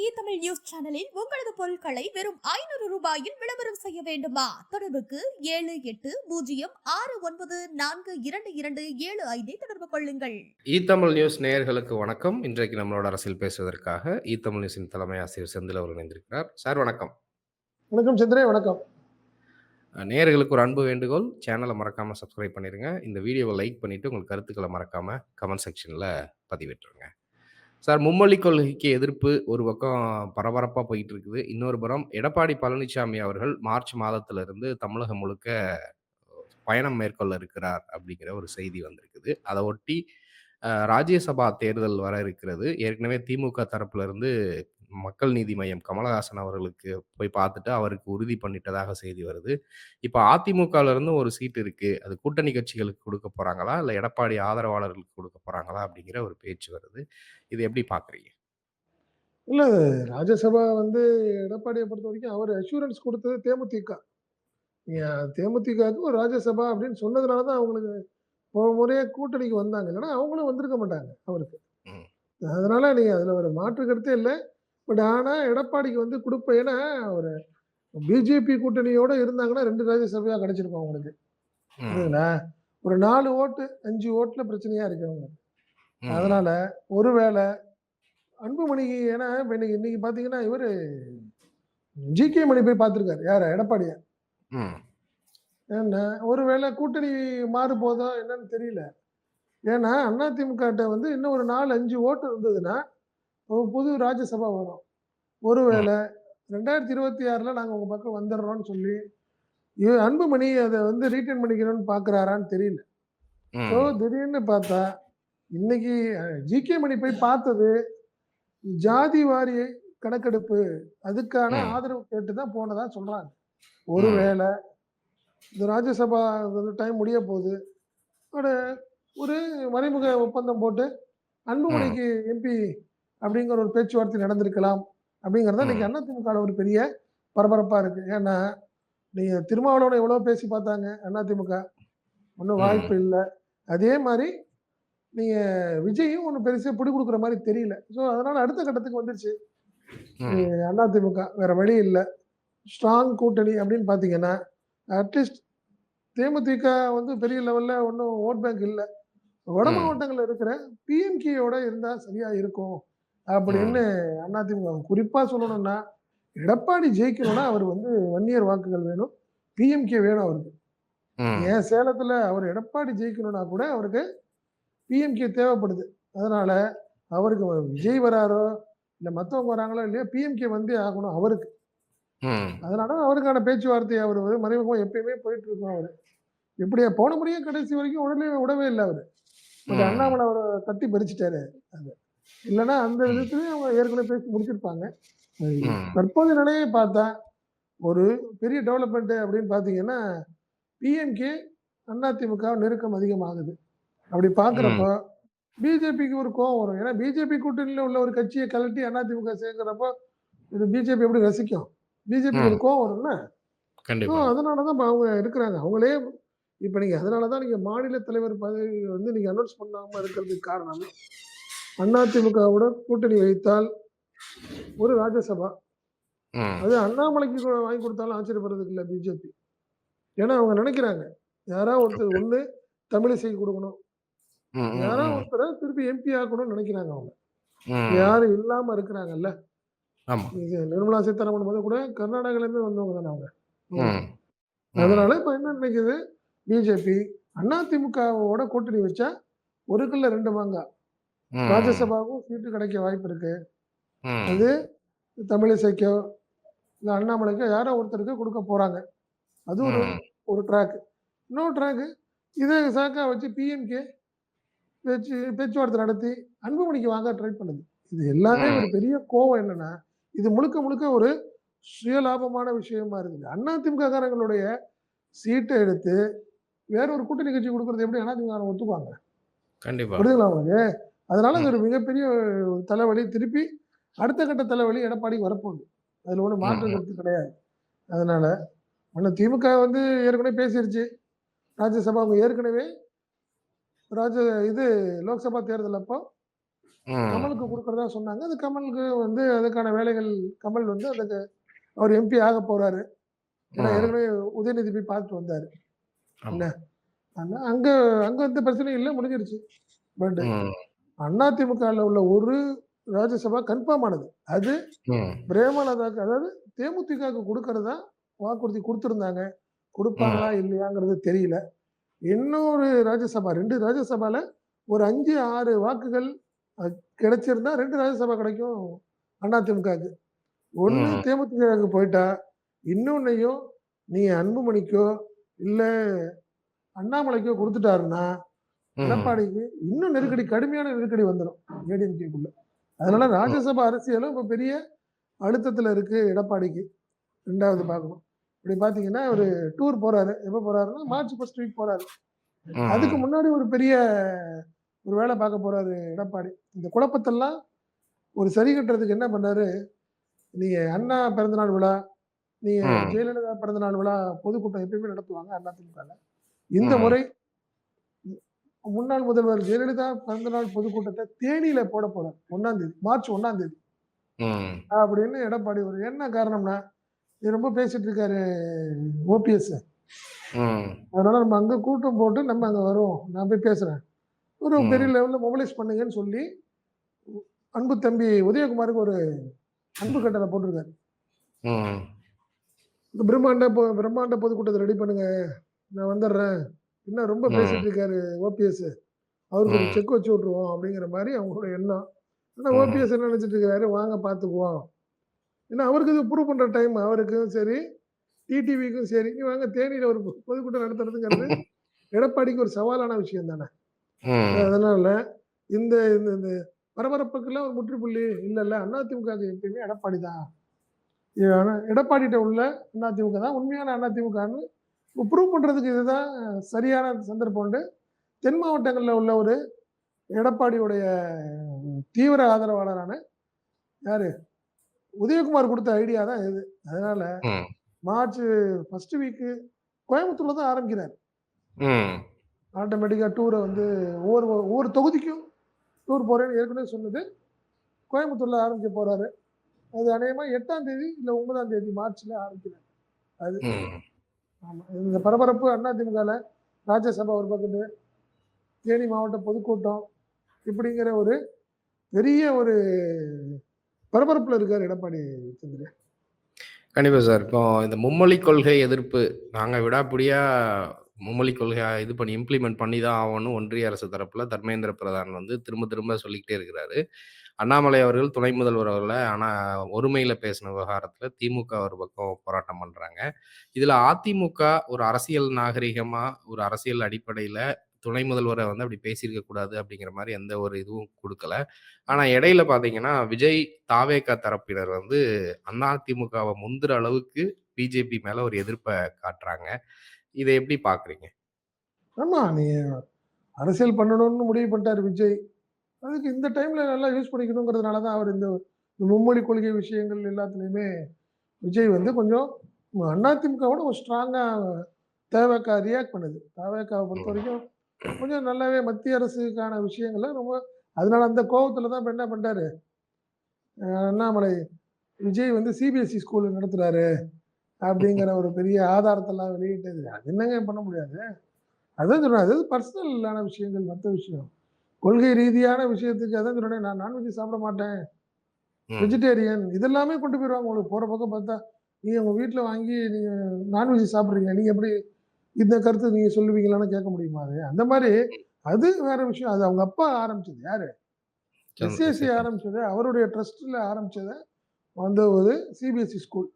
இ Tamil news சேனலில் உங்களது பொருட்களை வெறும் ஐநூறு ரூபாயில் விளம்பரம் செய்ய வேண்டுமா? தொடர்புக்கு ஏழு எட்டு பூஜ்ஜியம் ஆறு ஒன்பது நான்கு இரண்டு இரண்டு ஏழு ஐந்தை தொடர்பு கொள்ளுங்கள். ஈ தமிழ் நியூஸ் நேயர்களுக்கு வணக்கம். இன்றைக்கு நம்மளோட அரசியல் பேசுவதற்காக ஈ தமிழ் நியூஸின் தலைமை ஆசிரியர் செந்தில் அவர் இணைந்திருக்கிறார். சார் வணக்கம். வணக்கம் சந்திரே வணக்கம். அஹ், நேயர்களுக்கு ஒரு அன்பு வேண்டுகோள். சேனலை மறக்காம சப்ஸ்கிரைப் பண்ணிருங்க. இந்த வீடியோவை லைக் பண்ணிட்டு உங்கள் கருத்துக்களை மறக்காம கமெண்ட் செக்ஷன்ல பதிவிட்டுருங்க. சார் மும்மொழி கொள்கைக்கு எதிர்ப்பு ஒரு பக்கம் பரபரப்பாக போயிட்டு இருக்குது இன்னொரு புறம் எடப்பாடி பழனிசாமி அவர்கள் மார்ச் மாதத்திலிருந்து தமிழகம் முழுக்க பயணம் மேற்கொள்ள இருக்கிறார் அப்படிங்கிற ஒரு செய்தி வந்திருக்குது. அதை ஒட்டி ராஜ்யசபா தேர்தல் வர இருக்கிறது. ஏற்கனவே திமுக தரப்புல இருந்து மக்கள் நீதி மையம் கமலஹாசன் அவர்களுக்கு போய் பார்த்துட்டு அவருக்கு உறுதி பண்ணிட்டதாக செய்தி வருது. இப்போ அதிமுகல இருந்து ஒரு சீட் இருக்கு. அது கூட்டணி கட்சிகளுக்கு கொடுக்க போறாங்களா? இல்லை எடப்பாடி ஆதரவாளர்களுக்கு கொடுக்க போறாங்களா? அப்படிங்கிற ஒரு பேச்சு வருது. இது எப்படி பாக்குறீங்க இல்ல ராஜ்யசபா வந்து எடப்பாடியை பொறுத்த வரைக்கும் அவர் அஷூரன்ஸ் கொடுத்தது தேமுதிக. தேமுதிகவுக்கு ஒரு ராஜ்யசபா அப்படின்னு சொன்னதுனால தான் அவங்களுக்கு போன முறையே கூட்டணிக்கு வந்தாங்க. இல்லைன்னா அவங்களும் வந்திருக்க மாட்டாங்க அவருக்கு. அதனால நீங்க அதுல ஒரு மாற்று கருத்தே இல்லை. பட் ஆனா எடப்பாடிக்கு வந்து கொடுப்ப ஏன்னா ஒரு பிஜேபி கூட்டணியோட இருந்தாங்கன்னா ரெண்டு ராஜ்யசபையா கிடைச்சிருக்கும் அவங்களுக்கு. புரியுதுங்களா? ஒரு நாலு ஓட்டு அஞ்சு ஓட்டுல பிரச்சனையா இருக்கு அவங்களுக்கு. அதனால ஒருவேளை அன்புமணிக்கு ஏன்னா இப்ப இன்னைக்கு இன்னைக்கு பாத்தீங்கன்னா இவரு ஜி கே மணி போய் பார்த்திருக்காரு யார? எடப்பாடிய? ஏன்னா ஒருவேளை கூட்டணி மாறு போதோ என்னன்னு தெரியல. ஏன்னா அதிமுக வந்து இன்னும் ஒரு நாலு அஞ்சு ஓட்டு இருந்ததுன்னா ஒரு புது ராஜ்யசபா வரும். ஒருவேளை ரெண்டாயிரத்தி இருபத்தி ஆறுல நாங்க உங்க பக்கம் வந்துடுறோம்னு சொல்லி அன்புமணி அதை வந்து ரீட்டைன் பண்ணிக்கணும்னு பாக்குறாரான்னு தெரியல. ஸோ திடீர்னு பார்த்தா இன்னைக்கு ஜிகே மணி போய் பார்த்தது ஜாதி வாரி கணக்கெடுப்பு அதுக்கான. ஆதரவு கேட்டு தான் போனதா சொல்றாங்க. ஒருவேளை இந்த ராஜ்யசபா டைம் முடிய போகுது. ஒரு மறைமுக ஒப்பந்தம் போட்டு அன்புமணிக்கு எம்பி அப்படிங்கிற ஒரு பேச்சுவார்த்தை நடந்திருக்கலாம். அப்படிங்கிறது இன்னைக்கு ம். அதிமுக ஒரு பெரிய பரபரப்பா இருக்கு. ஏன்னா நீங்க திருமாவளவனை எவ்வளவு பேசி பார்த்தாங்க அதிமுக ஒன்றும் ம். வாய்ப்பு இல்லை. அதே மாதிரி நீங்க விஜயும் ஒன்றும் பெருசா பிடி கொடுக்குற மாதிரி தெரியல. ஸோ அதனால அடுத்த கட்டத்துக்கு வந்துருச்சு. ம், அதிமுக வேற வழி இல்லை. ஸ்ட்ராங் கூட்டணி அப்படின்னு பார்த்தீங்கன்னா அட்லீஸ்ட் தேமுதிக வந்து பெரிய லெவல்ல ஒன்றும் ஓட் பேங்க் இல்லை. வட. மாவட்டங்களில் இருக்கிற பிஎம்கேயோட இருந்தா சரியா இருக்கும். அப்படின்னு அதிமுக குறிப்பா சொல்லணும்னா எடப்பாடி ஜெயிக்கணும்னா அவர் வந்து வன்னியர் வாக்குகள் வேணும். பிஎம்கே வேணும் அவருக்கு. ஏன் சேலத்துல அவர் எடப்பாடி ஜெயிக்கணும்னா கூட அவருக்கு பிஎம்கே தேவைப்படுது. அதனால அவருக்கு விஜய் வராரோ இல்ல மத்தவங்க வராங்களோ இல்லையோ பிஎம்கே வந்தே ஆகணும் அவருக்கு. அதனால அவருக்கான பேச்சுவார்த்தை அவர் மறைமுகம் எப்பயுமே போயிட்டு இருக்கும் அவரு. எப்படியா போன முறையும் கடைசி வரைக்கும் உடனே விடவே இல்லை அவரு. அண்ணாமலை அவரை தட்டி பறிச்சுட்டாரு அது. இல்லைன்னா அந்த விதத்துலயும் அவங்க ஏற்கனவே பேசி முடிச்சிருப்பாங்க. தற்போதைய நிலையை பார்த்தா ஒரு பெரிய டெவலப்மெண்ட் அப்படின்னு பார்த்தீங்கன்னா பிஎம்கே அதிமுக நெருக்கம் அதிகமாகுது. அப்படி பார்க்குறப்போ பிஜேபிக்கு ஒரு கோவம் வரும். ஏன்னா பிஜேபி கூட்டணியில் உள்ள ஒரு கட்சியை கலட்டி அதிமுக சேர்க்கிறப்போ இது பிஜேபி எப்படி ரசிக்கும்? பிஜேபி ஒரு. கோவம் வரும்ல? ஸோ அதனால தான் அவங்க இருக்கிறாங்க. அவங்களே இப்போ நீங்கள் அதனால தான் நீங்கள் மாநில தலைவர் பதவி வந்து நீங்கள் அனௌன்ஸ் பண்ணாமல் இருக்கிறதுக்கு காரணம். அதிமுகவோட கூட்டணி வைத்தால் ஒரு ராஜ்யசபா. அது அண்ணாமலைக்கு வாங்கி கொடுத்தாலும் ஆச்சரியப்படுறதுக்கு இல்லை பிஜேபி. ஏன்னா அவங்க நினைக்கிறாங்க. யாராவது ஒருத்தர் ஒண்ணு தமிழிசைக்கு கொடுக்கணும். யாராவது ஒருத்தரை திருப்பி எம்பி ஆக்கணும்னு நினைக்கிறாங்க அவங்க. யாரும் இல்லாம இருக்கிறாங்கல்ல? நிர்மலா சீதாராமன் போது கூட கர்நாடகால இருந்து வந்தவங்க தானே அவங்க. அதனால இப்ப என்ன நினைக்குது? பிஜேபி அதிமுகவோட கூட்டணி வச்சா ஒரு கல்ல ரெண்டு மாங்கா. ம், ராஜ்யசபாவுக்கும் சீட்டு கிடைக்க வாய்ப்பு இருக்கு. அது தமிழிசைக்கோ இல்லை அண்ணாமலைக்கோ யாரோ ஒருத்தருக்கு கொடுக்க போறாங்க. அது ஒரு ஒரு ட்ராக். இன்னொரு ட்ராக்கு இதே சாக்கா வச்சு பிஎம்கே பேச்சு பேச்சுவார்த்தை நடத்தி அன்புமணிக்கு வாங்க ட்ரை பண்ணுது. இது எல்லாமே. ஒரு பெரிய கோவம் என்னன்னா இது முழுக்க முழுக்க ஒரு சுயலாபமான விஷயமா இருக்குது. அதிமுக காரங்களுடைய சீட்டை எடுத்து வேற ஒரு கூட்டணி கட்சி கொடுக்கறது எப்படி அதிமுக ஒத்துக்குவாங்க? கண்டிப்பா. புரியுதுங்களா உங்களுக்கு? அதனால அது ஒரு மிகப்பெரிய தலைவலி திருப்பி அடுத்த கட்ட தலைவலி எடப்பாடிக்கு வரப்போகுது அதுல ஒன்றும் மாற்று ம். கருத்து கிடையாது அதனால ஒன்று திமுக வந்து ஏற்கனவே பேசிருச்சு ராஜ்யசபா அவங்க ஏற்கனவே ராஜ இது லோக்சபா தேர்தல் அப்போ. கமலுக்கு குடுக்கிறதா சொன்னாங்க. அது கமலுக்கு வந்து அதுக்கான வேலைகள் கமல் வந்து அதுக்கு அவர் எம்பி ஆகப் போறாரு. ஏன்னா. ஏற்கனவே உதயநிதி போய் பார்த்துட்டு வந்தாரு. என்ன? ஆனா அங்க அங்க எந்த பிரச்சனையும் இல்ல முடிஞ்சிருச்சு. பட் ம். அதிமுகல உள்ள ஒரு ராஜ்யசபா கன்ஃபார்ம் ஆனது. அது. பிரேமலதாக்கு அதாவது தேமுதிகவுக்கு குடுக்கிறதா வாக்குறுதி குடுத்திருந்தாங்க. குடுப்பாங்களா. இல்லையாங்கிறது தெரியல. இன்னொரு ராஜ்யசபா 2 ராஜ்யசபால ஒரு 5, 6 வாக்குகள் கிடைச்சிருந்தா 2 ராஜ்யசபா கிடைக்கும் அதிமுகவுக்கு. ஒண்ணு ம். தேமுதிகவுக்கு போயிட்டா, இன்னொன்னையும் நீங்க அன்புமணிக்கோ, இல்ல அண்ணாமலைக்கோ குடுத்துட்டாருன்னா. எடப்பாடிக்கு இன்னும் நெருக்கடி கடுமையான நெருக்கடி வந்துரும். ஏடிஎம்கேக்குள்ள. அதனால. ராஜ்யசபா அரசியலும் இப்ப பெரிய அழுத்தத்துல இருக்கு எடப்பாடிக்கு. 2வது பார்க்கணும். இப்படி பார்த்தீங்கன்னா, அவரு டூர் போறாரு. எப்ப போறாருன்னா, மார்ச் 1 வீக் போறாரு. அதுக்கு. முன்னாடி ஒரு பெரிய ஒரு வேலை பார்க்க போறாரு எடப்பாடி. இந்த குழப்பத்தெல்லாம் ஒரு சரி கட்டுறதுக்கு என்ன பண்ணாரு, நீங்க அண்ணா பிறந்தநாள் விழா, நீங்க. ஜெயலலிதா பிறந்தநாள் விழா பொதுக்கூட்டம் எப்பயுமே நடத்துவாங்க அதிமுகல. இந்த. முறை முன்னாள் முதல்வர் ஜெயலலிதா பிறந்தநாள் பொதுக்கூட்டத்த தேனியில போடப் போறார். 1ஆம் தேதி. மார்ச் 1ஆம் தேதி. அப்படின்னு எடப்பாடி ஒரு என்ன காரணம்னா, இது ரொம்ப பேசிட்டு இருக்காரு ஓபிஎஸ். அதனால நம்ம அங்க கூட்டம் போட்டு நம்ம அங்க வருவோம். நான் போய் பேசுறேன். ஒரு பெரிய. லெவல்ல மொபலைஸ் பண்ணுங்கன்னு சொல்லி, அன்பு தம்பி உதயகுமாருக்கு ஒரு அன்பு கட்டளை போட்டிருக்காரு. பிரம்மாண்ட பிரம்மாண்ட பொதுக்கூட்டத்த ரெடி பண்ணுங்க. நான் வந்துடுறேன். என்ன ரொம்ப பேசிட்டு. இருக்காரு ஓபிஎஸ். அவருக்கு ஒரு. செக் வச்சு விட்டுருவோம் அப்படிங்கிற மாரி அவங்களோட எண்ணம். ஆனா ம். ஓபிஎஸ் என்ன நினைச்சிட்டு இருக்காரு, வாங்க பார்த்துக்குவோம். ஏன்னா அவருக்கு இது ப்ரூவ் பண்ற டைம் அவருக்கும் சரி, டிடிவிக்கும் சரி, வாங்க தேனியில ஒரு பொதுக்கூட்டம் நடத்துறதுங்கிறது எடப்பாடிக்கு ஒரு சவாலான விஷயம் தானே. அதனால இந்த இந்த இந்த பரபரப்புக்கெல்லாம் ஒரு முற்றுப்புள்ளி இல்லல்ல அதிமுகவுக்கு எப்பயுமே எடப்பாடி தான். ஆனா எடப்பாடிட்ட உள்ள அதிமுக தான் உண்மையான அதிமுகன்னு ப்ரூவ் பண்றதுக்கு இதுதான் சரியான சந்தர்ப்பம்னு தென் மாவட்டங்கள்ல உள்ள ஒரு எடப்பாடியுடைய தீவிர ஆதரவாளரான யாரு? உதயகுமார் குடுத்த ஐடியா தான் இது. அதனால. மார்ச் 1 வீக் கோயம்புத்தூர்ல தான் ஆரம்பிக்கிறாரு. ம். ஆட்டோமேட்டிக்கா டூர வந்து ஒவ்வொரு ஒவ்வொரு தொகுதிக்கும் டூர் போறேன்னு ஏற்கனவே சொன்னது. கோயம்புத்தூர்ல ஆரம்பிக்க போறாரு. அது அநேகமா 8ஆம் தேதி இல்ல 9ஆம் தேதி மார்ச்ல ஆரம்பிக்கிறாரு. அது ஆமாம் இந்த பரபரப்பு அதிமுகல ராஜ்யசபா ஒரு பக்கத்து, தேனி மாவட்ட பொதுக்கூட்டம் இப்படிங்கிற ஒரு பெரிய ஒரு பரபரப்பில் இருக்கார் எடப்பாடி சந்திரன். கண்டிப்பாக சார். இப்போ இந்த மும்மொழி கொள்கை எதிர்ப்பு, நாங்கள் விடாப்பிடியா மும்மொழி கொள்கை இது பண்ணி இம்ப்ளிமெண்ட் பண்ணி தான் ஆகணும் ஒன்றிய அரசு தரப்பில் தர்மேந்திர பிரதான் வந்து திரும்ப திரும்ப சொல்லிக்கிட்டே இருக்கிறாரு. அண்ணாமலை அவர்கள் துணை முதல்வர் அவர்கள ஆனால் ஒருமையில் பேசின விவகாரத்தில் திமுக ஒரு பக்கம் போராட்டம் பண்ணுறாங்க இதில் அதிமுக ஒரு அரசியல் நாகரிகமாக ஒரு அரசியல் அடிப்படையில் துணை முதல்வரை வந்து அப்படி பேசியிருக்க கூடாது அப்படிங்கிற மாதிரி எந்த ஒரு இதுவும் கொடுக்கல ஆனால் இடையில பார்த்தீங்கன்னா, விஜய், தாவேகா தரப்பினர் வந்து அதிமுகவை முந்துற அளவுக்கு பிஜேபி மேல ஒரு எதிர்ப்பை காட்டுறாங்க. இதை எப்படி பார்க்குறீங்க? ஆமா. நீ அரசியல் பண்ணணும்னு முடிவு பண்ணிட்டார் விஜய். அதுக்கு இந்த டைம்ல நல்லா யூஸ் பண்ணிக்கணுங்கிறதுனால தான் அவர் இந்த மும்மொழி கொள்கை விஷயங்கள் எல்லாத்துலேயுமே விஜய் வந்து கொஞ்சம் அதிமுகவோட ஒரு ஸ்ட்ராங்காக தவேகா ரியாக்ட் பண்ணுது. தேவைக்காவை பொறுத்த வரைக்கும் கொஞ்சம் நல்லாவே மத்திய அரசுக்கான விஷயங்கள ரொம்ப அதனால அந்த கோபத்தில் தான் இப்போ என்ன பண்ணிட்டாரு, அண்ணாமலை விஜய் வந்து சிபிஎஸ்சி ஸ்கூல் நடத்துகிறாரு அப்படிங்கிற ஒரு பெரிய ஆதாரத்தெல்லாம் வெளியிட்டது. அது என்னங்க பண்ண முடியாது. அதுதான் சொல்கிறேன் அது பர்சனலான விஷயங்கள் மற்ற விஷயம். கொள்கை ரீதியான விஷயத்துக்கு அதான் சொல்றேனே நான் நான்வெஜ் சாப்பிட மாட்டேன். வெஜிடேரியன் இதெல்லாமே கொண்டு போயிருவாங்க உங்களுக்கு போற பக்கம் பார்த்தா. நீங்க உங்க வீட்ல வாங்கி நீங்க நான்வெஜ் சாப்பிடுறீங்க. நீங்க எப்படி இந்த கருத்து நீங்க சொல்லுவீங்களான்னு கேட்க முடியுமா அது? அந்த மாரி அது வேற விஷயம். அது அவங்க அப்பா ஆரம்பிச்சது. யாரு? எஸ்ஏசி ஆரம்பிச்சது. அவருடைய ட்ரஸ்ட்ல ஆரம்பிச்சத வந்து ஒரு சிபிஎஸ்இ ஸ்கூல்.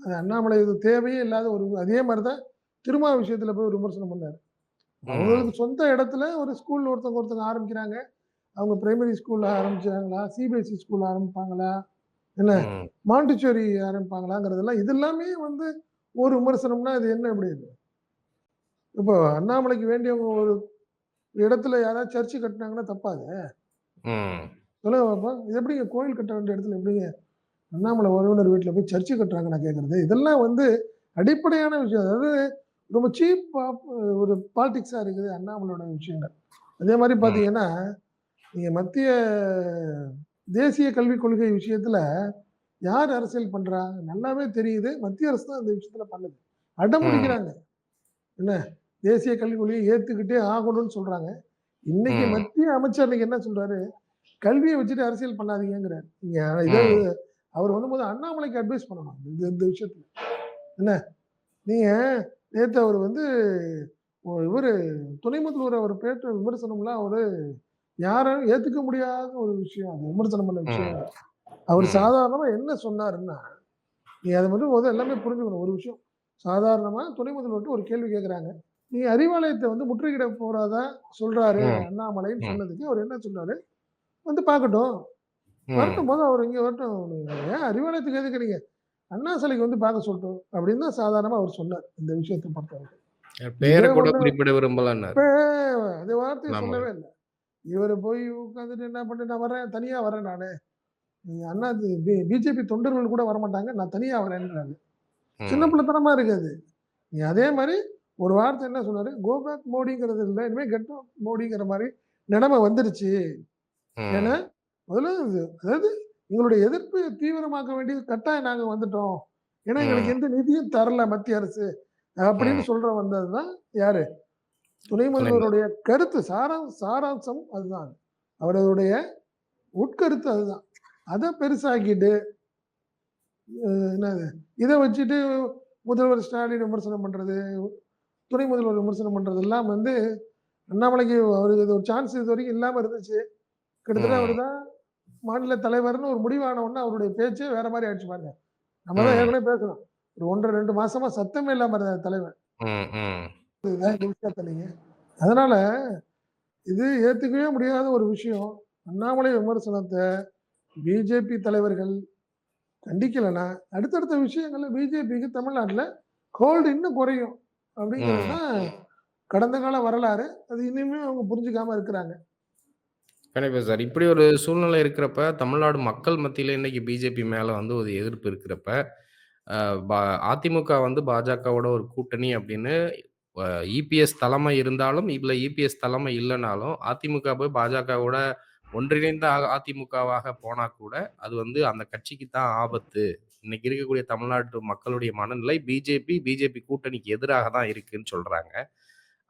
அது அண்ணாமலை இது தேவையே இல்லாத ஒரு அதே மாரி தான் திருமா விஷயத்துல போய் ஒரு விமர்சனம் பண்ணாரு. அவங்களுக்கு சொந்த இடத்துல ஒரு ஸ்கூல் ஒருத்தவங்க ஒருத்தவங்க ஆரம்பிக்கிறாங்க. அவங்க பிரைமரி ஸ்கூல்ல ஆரம்பிச்சாங்களா? CBSE school ஆரம்பிப்பாங்களா? என்ன ம். மாண்டிசோரி ஆரம்பிப்பாங்களாங்கிறதெல்லாம் இது எல்லாமே வந்து ஒரு விமர்சனம்னா இது என்ன இப்படி இது? இப்போ அண்ணாமலைக்கு வேண்டியவங்க ஒரு இடத்துல யாராவது சர்ச் கட்டுனாங்கன்னா தப்பா அது? ம். சொல்லுங்க பாப்போம். இது எப்படிங்க கோயில் கட்ட வேண்டிய இடத்துல எப்படிங்க அண்ணாமலை உறவினர் வீட்ல போய் சர்ச் கட்டுறாங்க நான் கேட்கறது. இதெல்லாம் வந்து அடிப்படையான விஷயம். அதாவது ரொம்ப சீப் பாப் ஒரு பாலிடிக்ஸா இருக்குது அண்ணாமலையோட விஷயங்கள். அதே மாரி ம். பார்த்தீங்கன்னா, நீங்க மத்திய தேசிய கல்விக் கொள்கை விஷயத்துல யார் அரசியல் பண்றா நல்லாவே தெரியுது மத்திய அரசு தான் இந்த விஷயத்துல பண்ணுது அடம். பிடிக்கிறாங்க என்ன தேசிய கல்விக் கொள்கையை ஏத்துக்கிட்டே ஆகணும்னு சொல்றாங்க இன்னைக்கு. மத்திய அமைச்சர் இன்னைக்கு என்ன சொல்றாரு கல்வியை வச்சுட்டு அரசியல் பண்ணாதீங்கிறார் நீங்க இதை. அவர் வந்து அண்ணாமலைக்கு அட்வைஸ் பண்ணணும் இந்த இந்த விஷயத்துல என்ன நீங்க நேத்து அவர் வந்து இவர் துணை முதல்வர் அவர் பேட்ட விமர்சனம்லாம் அவரு யாரும் ஏத்துக்க முடியாத ஒரு விஷயம் அது விமர்சனம் பண்ண விஷயம். அவர் ம். சாதாரணமா என்ன சொன்னாருன்னா நீ அதை மட்டும் முதல்ல எல்லாமே புரிஞ்சுக்கணும் ஒரு விஷயம் சாதாரணமா துணை முதல்வர்கிட்ட ஒரு கேள்வி கேட்குறாங்க நீ அறிவாலயத்தை வந்து முற்றுகையிட போறாதா சொல்றாரு. அண்ணாமலைன்னு. சொன்னதுக்கு அவர் என்ன சொன்னாரு வந்து பார்க்கட்டும். வரட்டும் போது அவர் இங்க வரட்டும் ஏன் அறிவாலயத்துக்கு எதுக்கு நீங்க அண்ணா சிலைக்கு வந்து பார்க்க சொல்லட்டும் அப்படின்னு தான் சாதாரணமா அவர் சொன்னார் இந்த விஷயத்தை பொறுத்தவரை பேரை கூட குறிப்பிட விரும்பலன்னாரு. வார்த்தையை. சொல்லவே இல்லை இவர் போய் உட்காந்துட்டு என்ன பண்ணி நான் வரேன் தனியா வரேன் நானு அண்ணா பிஜேபி தொண்டர்கள் கூட வரமாட்டாங்க நான் தனியா வரேன்றாங்க சின்ன ம். பிள்ளைத்தனமா இருக்காது நீ அதே மாதிரி ஒரு வார்த்தை என்ன சொன்னாரு கோ பேக் மோடிங்கிறது இல்லை இனிமே கெட் மோடிங்கிற மாதிரி நிலைமை வந்துருச்சு ஏன்னா. முதல்ல அதாவது எங்களுடைய எதிர்ப்பு தீவிரமாக்க வேண்டியது கட்டாயம் நாங்க வந்துட்டோம். ஏன்னா எங்களுக்கு. எந்த நிதியும் தரல மத்திய அரசு. அப்படின்னு. சொல்ற வந்ததுதான் யாரு? துணை முதல்வருடைய கருத்து சாரா சாராம்சம் அதுதான். அவருடைய உட்கருத்து அதுதான். அதை பெருசாக்கிட்டு என்னது? இதை வச்சுட்டு முதல்வர் ஸ்டாலின் விமர்சனம் பண்றது துணை முதல்வர் விமர்சனம் பண்றது எல்லாம் வந்து அண்ணாமலைக்கு அவருக்கு ஒரு சான்ஸ் இது வரைக்கும் இல்லாம இருந்துச்சு. கிட்டத்தட்ட. அவர் தான் மாநில தலைவர்னு ஒரு முடிவான உடனே அவருடைய பேச்சே வேற மாதிரி ஆயிடுச்சு பாருங்க நம்ம தான். ஏற்கனவே பேசணும் ஒரு ஒன்றரை ரெண்டு மாசமா சத்தமே இல்லாம இருந்தார் தலைவர் ம். ம். இதுதான் இந்த விஷயத்த நீங்க அதனால இது ஏத்துக்கவே முடியாத ஒரு விஷயம் அண்ணாமலை விமர்சனத்தை பிஜேபி தலைவர்கள் கண்டிக்கலைன்னா அடுத்தடுத்த விஷயங்கள்ல பிஜேபிக்கு தமிழ்நாட்டுல ஹோல்டு இன்னும் குறையும் அப்படிங்கிறது. தான் கடந்த கால வரலாறு அது இனிமே அவங்க புரிஞ்சுக்காம இருக்கிறாங்க கண்டிப்பா சார். இப்படி ஒரு சூழ்நிலை இருக்கிறப்ப, தமிழ்நாடு மக்கள் மத்தியில இன்னைக்கு பிஜேபி மேல வந்து ஒரு எதிர்ப்பு இருக்கிறப்ப, அ அதிமுக வந்து பாஜகவோட ஒரு கூட்டணி அப்படின்னு அ இபிஎஸ் தலைமை இருந்தாலும், இதுல இபிஎஸ் தலைமை இல்லனாலும், அதிமுக போய் பாஜகவோட ஒன்றிணைந்த அ அதிமுகவாக போனா கூட, அது வந்து அந்த கட்சிக்கு தான் ஆபத்து. இன்னைக்கு இருக்கக்கூடிய தமிழ்நாட்டு மக்களுடைய மனநிலை பிஜேபி, பிஜேபி கூட்டணிக்கு எதிராக தான் இருக்குன்னு சொல்றாங்க.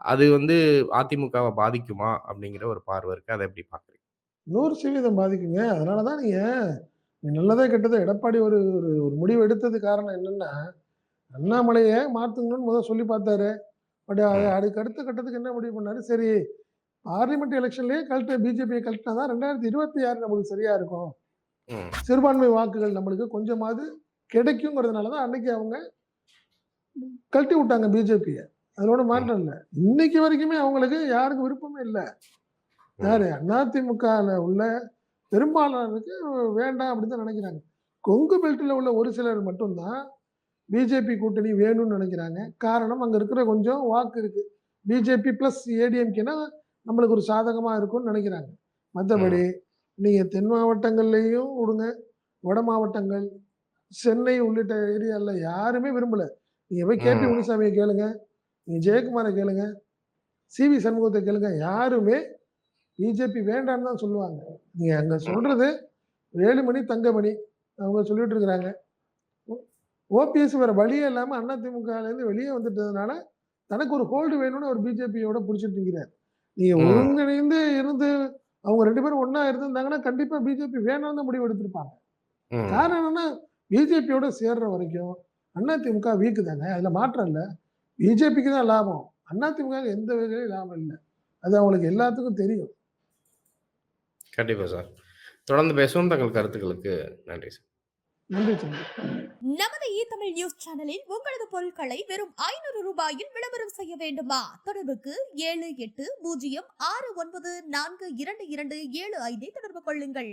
அது வந்து அதிமுகவ பாதிக்குமா? அப்படிங்கிற ஒரு பார்வை இருக்கு. அத எப்படி பார்க்குறீங்க? நூறு சதவீதம் பாதிக்குங்க அதனாலதான் நீங்க நீ நல்லதே கெட்டதோ எடப்பாடி ஒரு ஒரு ஒரு முடிவு எடுத்தது காரணம் என்னன்னா அண்ணாமலையை மாத்துங்கன்னு முதல் சொல்லி பார்த்தாரு பட். அதுக்கு அடுத்த கட்டத்துக்கு என்ன முடிவு பண்ணாரு சரி பார்லிமெண்ட் எலெக்ஷன்லயே கழட்ட பிஜேபியை கழட்டினா தான் ரெண்டாயிரத்தி இருபத்தி ஆறு நம்மளுக்கு சரியா இருக்கும். சிறுபான்மை வாக்குகள் நம்மளுக்கு கொஞ்சமாவது கிடைக்குங்கிறதுனால தான் அன்னைக்கு அவங்க கழட்டி விட்டாங்க பிஜேபியை அதோட. மாற்றம் இல்லை. இன்னைக்கு வரைக்குமே அவங்களுக்கு யாருக்கும் விருப்பமே இல்லை. யாரு? அதிமுகவில் உள்ள பெரும்பாலானருக்கு வேண்டாம் அப்படின்னு தான் நினைக்கிறாங்க. கொங்கு பெல்ட்டில் உள்ள ஒரு சிலர் மட்டும்தான் பிஜேபி கூட்டணி வேணும்னு நினைக்கிறாங்க. காரணம் அங்கே இருக்கிற கொஞ்சம் வாக்கு இருக்கு. பிஜேபி ப்ளஸ் ஏடிஎம்கேனா நம்மளுக்கு ஒரு சாதகமாக இருக்கும்னு நினைக்கிறாங்க. மற்றபடி. நீங்கள் தென் மாவட்டங்கள்லேயும் விடுங்க. வட மாவட்டங்கள் சென்னை உள்ளிட்ட ஏரியாவில் யாருமே விரும்பல. நீங்கள் போய் கேபி. முனிசாமியை கேளுங்க. நீங்கள் ஜெயக்குமாரை கேளுங்க. சிவி சண்முகத்தை கேளுங்க. யாருமே பிஜேபி வேண்டான்னு தான் சொல்லுவாங்க. நீங்க அங்க ம். சொல்றது வேலுமணி தங்கமணி அவங்க சொல்லிட்டு இருக்கிறாங்க. ஓபிஎஸ் வேற வழியே இல்லாம அதிமுகல இருந்து வெளியே வந்துட்டதுனால தனக்கு ஒரு ஹோல்டு வேணும்னு அவர் பிஜேபியோட பிடிச்சிட்டு இருக்கிறார். நீங்க ம். ஒருங்கிணைந்து இருந்து அவங்க ரெண்டு பேரும் ஒண்ணா இருந்திருந்தாங்கன்னா கண்டிப்பா பிஜேபி வேணாம்னு தான் முடிவு எடுத்திருப்பாங்க. காரணம் என்னன்னா பிஜேபியோட சேர்ற வரைக்கும் அதிமுக வீக்கு தாங்க அதுல மாற்றம் இல்லை. பிஜேபிக்கு தான் லாபம் அதிமுக எந்த வகையிலும் லாபம் இல்லை அது அவங்களுக்கு எல்லாத்துக்கும் தெரியும் கண்டிப்பா சார். தொடர்ந்து பேசுவோம். தங்கள் கருத்துக்களுக்கு நன்றி சார். நன்றி நமது இ தமிழ் நியூஸ் சேனலில் உங்களது பொருட்களை வெறும் ஐநூறு ரூபாயில் விளம்பரம் செய்ய வேண்டுமா தொடர்புக்கு ஏழு எட்டு பூஜ்ஜியம் ஆறு ஒன்பது நான்கு இரண்டு இரண்டு ஏழு ஐந்தை தொடர்பு கொள்ளுங்கள்